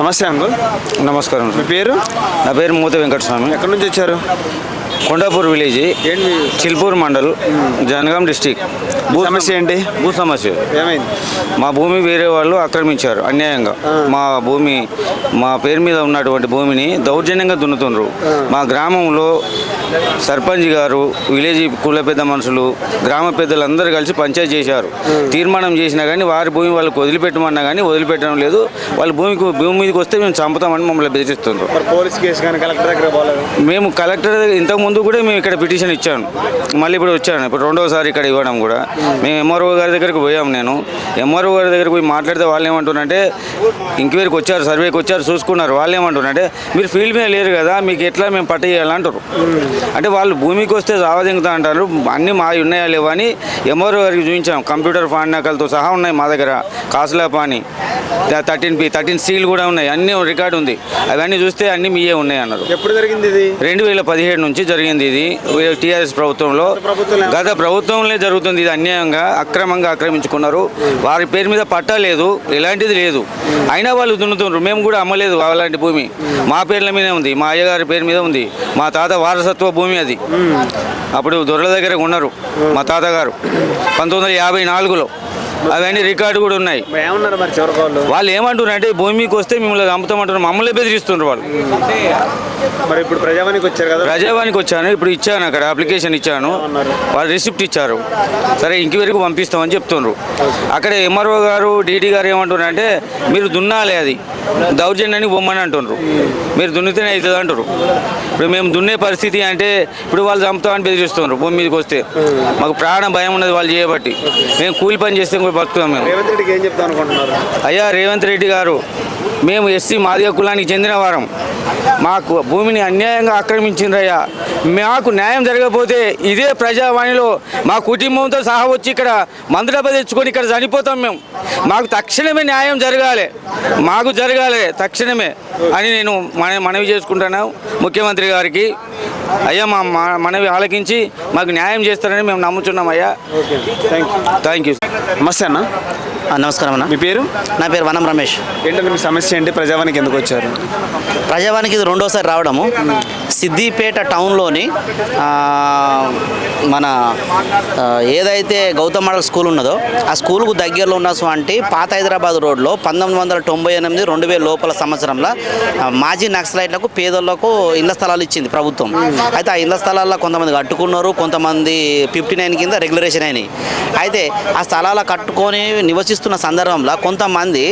నమస్తే అంకుల్. నమస్కారం మీ పేరు? నా పేరు మూత వెంకటస్వామి. ఎక్కడి నుంచి వచ్చారు? కొండాపూర్ విలేజ్. చిల్పూర్ మండల్ జనగాం డిస్టిక్. భూ సమస్య ఏంటి? భూ సమస్య ఏమైంది? మా భూమి వేరే వాళ్ళు ఆక్రమించారు అన్యాయంగా. మా భూమి మా పేరు మీద ఉన్నటువంటి భూమిని దౌర్జన్యంగా దున్నుతుండ్రు. మా గ్రామంలో సర్పంచ్ గారు విలేజ్ కుల పెద్ద మనుషులు గ్రామ పెద్దలందరూ కలిసి పంచాయతీ చేశారు. తీర్మానం చేసినా కానీ వారి భూమి వాళ్ళకి వదిలిపెట్టమన్నా కానీ వదిలిపెట్టడం లేదు. వాళ్ళ భూమికి భూమి మీదకి వస్తే మేము చంపుతామని మమ్మల్ని బెదిరిస్తుండ్రు. మరి పోలీస్ కేసు కానీ కలెక్టర్ దగ్గర మేము కలెక్టర్ దగ్గర ఇంతకు ముందు కూడా మేము ఇక్కడ పిటిషన్ ఇచ్చాను. మళ్ళీ ఇప్పుడు వచ్చాను. ఇప్పుడు రెండోసారి ఇక్కడ ఇవ్వడం కూడా. మేము ఎంఆర్ఓ గారి దగ్గరికి పోయాం నేను. ఎంఆర్ఓ గారి దగ్గరికి పోయి మాట్లాడితే వాళ్ళు ఏమంటున్నారంటే ఇంక్వైరీకి వచ్చారు సర్వేకి వచ్చారు చూసుకున్నారు. వాళ్ళు ఏమంటున్నారంటే మీరు ఫీల్డ్ మీద లేరు కదా మీకు ఎట్లా మేము పట్ట చేయాలంటారు అంటే వాళ్ళు భూమికి వస్తే జావదింగుతా అంటారు అన్నీ మా ఉన్నాయా లేవా అని ఎంఆర్ఓ గారికి చూపించాం. కంప్యూటర్ ఫాండాకలతో సహా ఉన్నాయి మా దగ్గర. కాసులా పాని థర్టీన్ పి థర్టీన్ సీల్ కూడా ఉన్నాయి. అన్నీ రికార్డు ఉంది. అవన్నీ చూస్తే అన్నీ మీయే ఉన్నాయి అన్నారు. ఎప్పుడు జరిగింది ఇది? రెండు వేల పదిహేడు నుంచి జరిగింది ఇది. టీఆర్ఎస్ ప్రభుత్వంలో గత ప్రభుత్వంలో. జరుగుతుంది ఇది అన్యాయంగా అక్రమంగా ఆక్రమించుకున్నారు. వారి పేరు మీద పట్టా లేదు ఎలాంటిది లేదు. అయినా వాళ్ళు దున్నుతున్నారు మేము కూడా అమ్మలేదు అలాంటి భూమి. మా పేర్ల మీదే ఉంది. మా అయ్యగారి పేరు మీద ఉంది. మా తాత వారసత్వ భూమి అది. అప్పుడు దొరల దగ్గర ఉన్నారు మా తాతగారు. పంతొమ్మిది వందల యాభై నాలుగులో. అవన్నీ రికార్డు కూడా ఉన్నాయి. మరి ఏమన్నారు మరి చివరికి వాళ్ళు? వాళ్ళు ఏమంటున్నారంటే భూమికి వస్తే మిమ్మల్ని చంపుతామంటున్నారు. మమ్మల్ని బెదిరిస్తున్నారు వాళ్ళు. మరి ఇప్పుడు ప్రజావానికి వచ్చారు కదా? ప్రజావానికి వచ్చాను ఇప్పుడు ఇచ్చాను అక్కడ అప్లికేషన్ ఇచ్చాను. వాళ్ళు రిసిప్ట్ ఇచ్చారు. సరే ఇంక్వైరీకి పంపిస్తామని చెప్తున్నారు అక్కడ ఎంఆర్ఓ గారు డీటీ గారు ఏమంటున్నారంటే మీరు దున్నాలి అది. దౌర్జన్యానికి బొమ్మని అంటున్నారు మీరు దున్నితేనే అవుతుంది అంటారు ఇప్పుడు మేము దున్నే పరిస్థితి అంటే ఇప్పుడు వాళ్ళు చంపుతామని బెదిరిస్తున్నారు భూమి మీదకి వస్తే. మాకు ప్రాణ భయం ఉన్నది వాళ్ళు చేయబట్టి. మేము కూలి పని చేస్తే కూడా బతుకుతాం మేము. రేవంత్ రెడ్డికి ఏం చెప్తాం అనుకుంటున్నారు? అయ్యా రేవంత్ రెడ్డి గారు మేము ఎస్సీ మాదిగ కులానికి చెందిన వారం. మాకు భూమిని అన్యాయంగా ఆక్రమించిండ్రయ్యా. మాకు న్యాయం జరగకపోతే ఇదే ప్రజావాణిలో మా కుటుంబంతో సహా వచ్చి ఇక్కడ మందుడబ్బ తెచ్చుకొని ఇక్కడ చనిపోతాం మేము. మాకు తక్షణమే న్యాయం జరగాలి. మాకు జరగాలి తక్షణమే అని నేను మన మనవి చేసుకుంటున్నాను ముఖ్యమంత్రి గారికి. అయ్యా మా మనవి ఆలకించి మాకు న్యాయం చేస్తారని మేము నమ్ముతున్నాం అయ్యా. థ్యాంక్ యూ నమస్తే అన్న. నమస్కారం అన్న. మీ పేరు? నా పేరు వనం రమేష్. ఏంటంటే మీ సమస్య ఏంటి? ప్రజావానికి ఎందుకు వచ్చారు? ప్రజావానికి ఇది రెండోసారి రావడము. సిద్దిపేట టౌన్లోని మన ఏదైతే గౌతమ్ మోడల్ స్కూల్ ఉన్నదో ఆ స్కూల్కు దగ్గరలో ఉన్నటువంటి పాత హైదరాబాద్ రోడ్లో పంతొమ్మిది వందల తొంభై ఎనిమిది రెండు వేల లోపల సంవత్సరంలో మాజీ నక్సలైట్లకు పేదలకు ఇళ్ళ స్థలాలు ఇచ్చింది ప్రభుత్వం. అయితే ఆ ఇళ్ళ స్థలాల్లో కొంతమంది కట్టుకున్నారు కొంతమంది ఫిఫ్టీ నైన్ కింద రెగ్యులేషన్ అయినాయి. అయితే ఆ స్థలాల కట్టుకొని నివసిస్తున్న సందర్భంలో కొంతమంది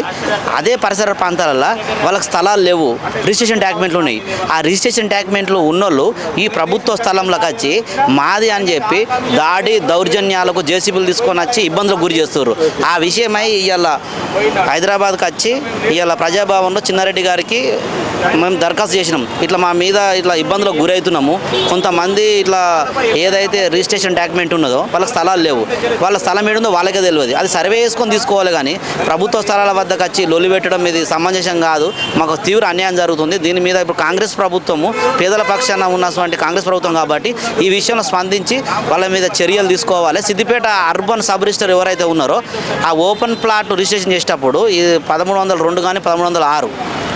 అదే పరిసర ప్రాంతాలలో వాళ్ళకి స్థలాలు లేవు. రిజిస్ట్రేషన్ డాక్యుమెంట్లు ఉన్నాయి. ఆ రిజిస్ట్రేషన్ డాక్యుమెంట్లు ఉన్నోళ్ళు ఈ ప్రభుత్వ స్థలంలోకి వచ్చి మాది అని చెప్పి దాడి దౌర్జన్యాలకు జేసీబీలు తీసుకొని వచ్చి ఇబ్బందులకు గురి చేస్తారు ఆ విషయమై ఇవాళ హైదరాబాద్కి వచ్చి ఇవాళ ప్రజాభవన్లో చిన్నారెడ్డి గారికి మేము దరఖాస్తు చేసినాం. ఇట్లా మా మీద ఇట్లా ఇబ్బందులకు గురవుతున్నాము కొంతమంది ఇట్లా ఏదైతే రిజిస్ట్రేషన్ డాక్యుమెంట్ ఉన్నదో వాళ్ళకి స్థలాలు లేవు. వాళ్ళ స్థలం ఏడుందో వాళ్ళకే తెలియదు అది సర్వే చేసుకొని తీసుకోవాలి. కానీ ప్రభుత్వ స్థలాల వద్దకు వచ్చి లొలి పెట్టడం ఇది సమంజసం కాదు. మాకు తీవ్ర అన్యాయం జరుగుతుంది. దీని మీద ఇప్పుడు కాంగ్రెస్ ప్రభుత్వము పేదల పక్షాన ఉన్నటువంటి కాంగ్రెస్ ప్రభుత్వం కాబట్టి ఈ విషయంలో స్పందించి వాళ్ళ మీద చర్యలు తీసుకోవాలి. సిద్దిపేట అర్బన్ సబ్ రిజిస్టర్ ఎవరైతే ఉన్నారో ఆ ఓపెన్ ప్లాట్ రిజిస్ట్రేషన్ చేసేటప్పుడు ఈ పదమూడు వందల రెండు కానీ పదమూడు వందల ఆరు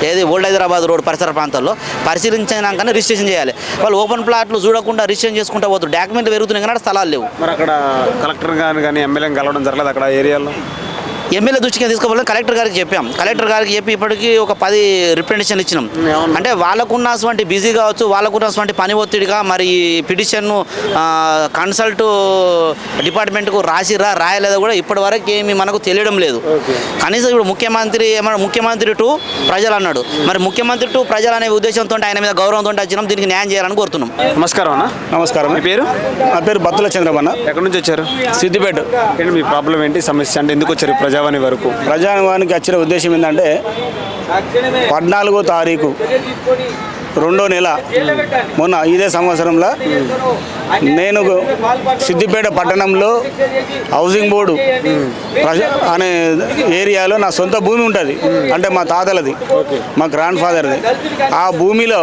ఏది ఓల్డ్ హైదరాబాద్ రోడ్ పరిసర ప్రాంతాల్లో పరిశీలించినాకనే రిజిస్ట్రేషన్ చేయాలి. వాళ్ళు ఓపెన్ ప్లాట్లు చూడకుండా రిజిస్ట్రేషన్ చేసుకుంటూ పోతారు డాక్యుమెంట్ పెరుగుతున్నాయి కానీ స్థలాలు లేవు. మరి అక్కడ కలెక్టర్ కానీ కానీ ఎమ్మెల్యే కలవడం జరగలేదు అక్కడ ఏరియాలో? ఎమ్మెల్యే దృష్టికి తీసుకోవాలని కలెక్టర్ గారికి చెప్పాం. కలెక్టర్ గారికి చెప్పి ఇప్పటికీ ఒక పది రిప్రజెంటేషన్లు ఇచ్చినాం. అంటే వాళ్ళకున్నటువంటి బిజీ కావచ్చు వాళ్ళకున్నటువంటి పని ఒత్తిడిగా మరి ఈ పిటిషన్ను కన్సల్ట్ డిపార్ట్మెంట్కు రాసిరా రాయలేదో కూడా ఇప్పటి వరకు ఏమి మనకు తెలియడం లేదు. కనీసం ఇప్పుడు ముఖ్యమంత్రి ఏమన్నా ముఖ్యమంత్రి టు ప్రజలు అన్నాడు మరి ముఖ్యమంత్రి టు ప్రజలు అనే ఉద్దేశంతో ఆయన మీద గౌరవంతో వచ్చినాం దీనికి న్యాయం చేయాలని కోరుతున్నాం. నమస్కారం అన్న. నమస్కారం మీ పేరు? నా పేరు బత్తుల చంద్రమన్న. ఎక్కడి నుంచి వచ్చారు? సిద్దిపేట. మీ ప్రాబ్లం ఏంటి సమస్య అంటే ఎందుకు వచ్చారు ఈ ప్రజావాణి వరకు. ప్రజానివానికి వచ్చిన ఉద్దేశం ఏంటంటే పద్నాలుగో తారీఖు రెండో నెల మొన్న ఇదే సంవత్సరంలో నేను సిద్దిపేట పట్టణంలో హౌసింగ్ బోర్డు అనే ఏరియాలో నా సొంత భూమి ఉంటుంది. అంటే మా తాతలది మా గ్రాండ్ ఫాదర్ది. ఆ భూమిలో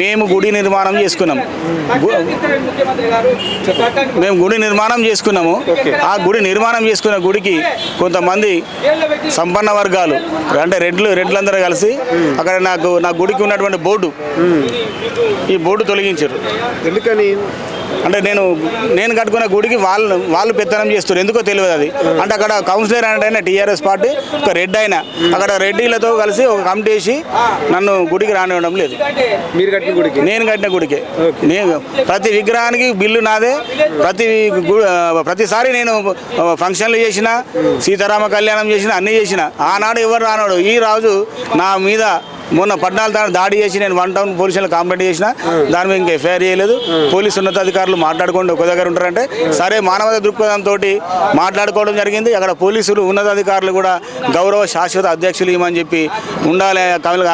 మేము గుడి నిర్మాణం చేసుకున్నాం. మేము గుడి నిర్మాణం చేసుకున్నాము. ఆ గుడి నిర్మాణం చేసుకున్న గుడికి కొంతమంది సంపన్న వర్గాలు అంటే రెడ్లు రెడ్లందరూ కలిసి అక్కడ నాకు నా గుడికి ఉన్నటువంటి బోర్డు ఈ బోర్డు తొలగించారు. ఎందుకని? అంటే నేను నేను కట్టుకున్న గుడికి వాళ్ళు వాళ్ళు పెత్తనం చేస్తారు ఎందుకో తెలియదు అది. అంటే అక్కడ కౌన్సిలర్ అంటే టీఆర్ఎస్ పార్టీ ఒక రెడ్ అయిన. అక్కడ రెడ్డిలతో కలిసి ఒక కమిటీ వేసి నన్ను గుడికి రానివ్వడం లేదు. మీరు కట్టిన గుడికి? నేను కట్టిన గుడికే. నేను ప్రతి విగ్రహానికి బిల్లు నాదే. ప్రతి ప్రతిసారి నేను ఫంక్షన్లు చేసిన సీతారామ కళ్యాణం చేసిన అన్నీ చేసిన. ఆనాడు ఎవరు రానాడు? ఈ రాజు నా మీద మొన్న పద్నాలుగు తాను దాడి చేసి నేను వన్ టౌన్ పోలీసులు కంప్లైంట్ చేసిన దాని మీద ఇంకా ఎఫ్ఐఆర్ చేయలేదు. పోలీసు ఉన్నతాధికారులు మాట్లాడుకోండి ఒక దగ్గర ఉంటారంటే. సరే మానవత దృక్పథంతో మాట్లాడుకోవడం జరిగింది. అక్కడ పోలీసులు ఉన్నతాధికారులు కూడా గౌరవ శాశ్వత అధ్యక్షులు ఇవ్వమని చెప్పి ఉండాలి.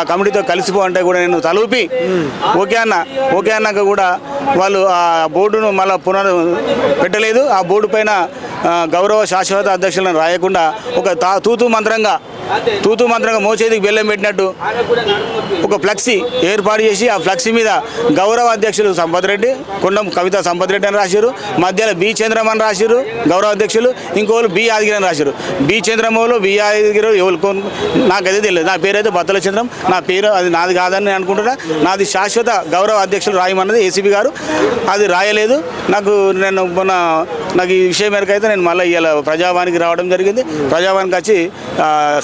ఆ కమిటీతో కలిసిపో అంటే కూడా నేను తలూపి. ఓకే అన్న ఓకే అన్నాక కూడా వాళ్ళు ఆ బోర్డును మళ్ళీ పునర్ పెట్టలేదు. ఆ బోర్డు పైన గౌరవ శాశ్వత అధ్యక్షులను రాయకుండా ఒక తా తూతూ మంత్రంగా తూతూ మంత్రంగా మోచేదికి బెల్లం పెట్టినట్టు ఒక ఫ్లెక్సీ ఏర్పాటు చేసి ఆ ఫ్లెక్సీ మీద గౌరవ అధ్యక్షులు సంపత్ రెడ్డి కొండం కవిత సంపత్ రెడ్డి అని రాశారు మధ్యలో బి చంద్రమని రాశారు గౌరవ అధ్యక్షులు ఇంకోళ్ళు బి యాదగిరి అని రాశారు బి చంద్రమోలు బి యాదగిరి ఎవరు నాకైతే తెలియదు. నా పేరు అయితే బత్తల చంద్రం నా పేరు అది నాది కాదని నేను అనుకుంటున్నా. నాది శాశ్వత గౌరవ అధ్యక్షులు రాయమన్నది ఏసీబీ గారు. అది రాయలేదు. నాకు నేను మొన్న నాకు ఈ విషయం మేరకు అయితే నేను మళ్ళీ ఇవాళ ప్రజావానికి రావడం జరిగింది. ప్రజావానికి వచ్చి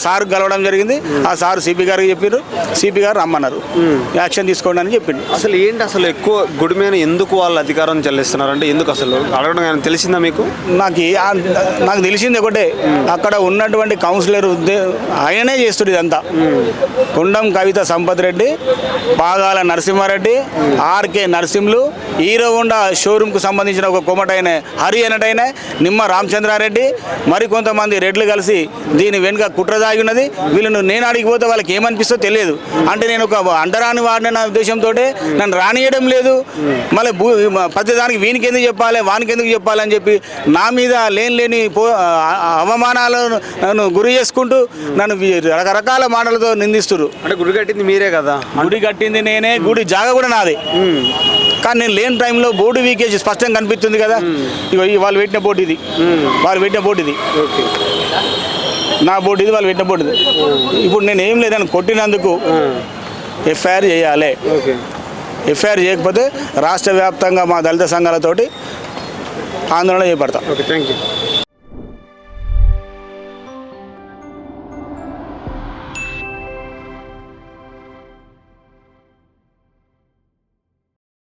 సార్ కలవడం జరిగింది. ఆ సార్ సిపి గారికి చెప్పారు సిపి గారు రమ్మన్నారు. యాక్షన్ తీసుకోండి అని చెప్పిండు. అసలు ఏంటి అసలు ఎక్కువ గుడి మీద ఎందుకు వాళ్ళు అధికారం చెల్లిస్తున్నారు అంటే ఎందుకు అసలు? అడగడం తెలిసిందా మీకు? నాకు నాకు తెలిసింది ఒకటే. అక్కడ ఉన్నటువంటి కౌన్సిలర్ ఉద్దే ఆయననే చేస్తుడు ఇదంతా. Kondam Kavitha Sampath Reddy Pagala Narasimhareddy RK Narasimhulu Hero Honda షోరూమ్కు సంబంధించిన ఒక కొమటైన హరి అనటైన నిమ్మ రామచంద్రారెడ్డి మరికొంతమంది రెడ్లు కలిసి దీని వెనుక కుట్ర దాగి ఉన్నది వీళ్ళను నేను అడిగిపోతే వాళ్ళకి ఏమనిపిస్తో తెలియదు. అంటే నేను ఒక అంటరాని వాడిన నా ఉద్దేశంతో నన్ను రానియడం లేదు. మళ్ళీ భూ ప్రతి దానికి వీనికి ఎందుకు చెప్పాలి వానికి ఎందుకు చెప్పాలి అని చెప్పి నా మీద లేని లేని పో అవమానాలను నన్ను గురి చేసుకుంటూ నన్ను రకరకాల మాటలతో నిందిస్తున్నారు అంటే గుడి కట్టింది మీరే కదా? గుడి కట్టింది నేనే గుడి జాగ కూడా నాదే. కానీ నేను లేని టైంలో బోర్డు వీకేజ్ స్పష్టంగా కనిపిస్తుంది కదా. ఈ వాళ్ళు పెట్టిన బోర్డు ఇది. వాళ్ళు పెట్టిన బోర్డు ఇది. ఓకే. నా బోర్డు ఇది వాళ్ళు పెట్టిన బోర్డు ఇది. ఇప్పుడు నేను ఏం లేదని కొట్టినందుకు ఎఫ్ఐఆర్ చేయాలి. ఎఫ్ఐఆర్ చేయకపోతే రాష్ట్ర వ్యాప్తంగా మా దళిత సంఘాలతోటి ఆందోళన చేపడతాం. Okay thank you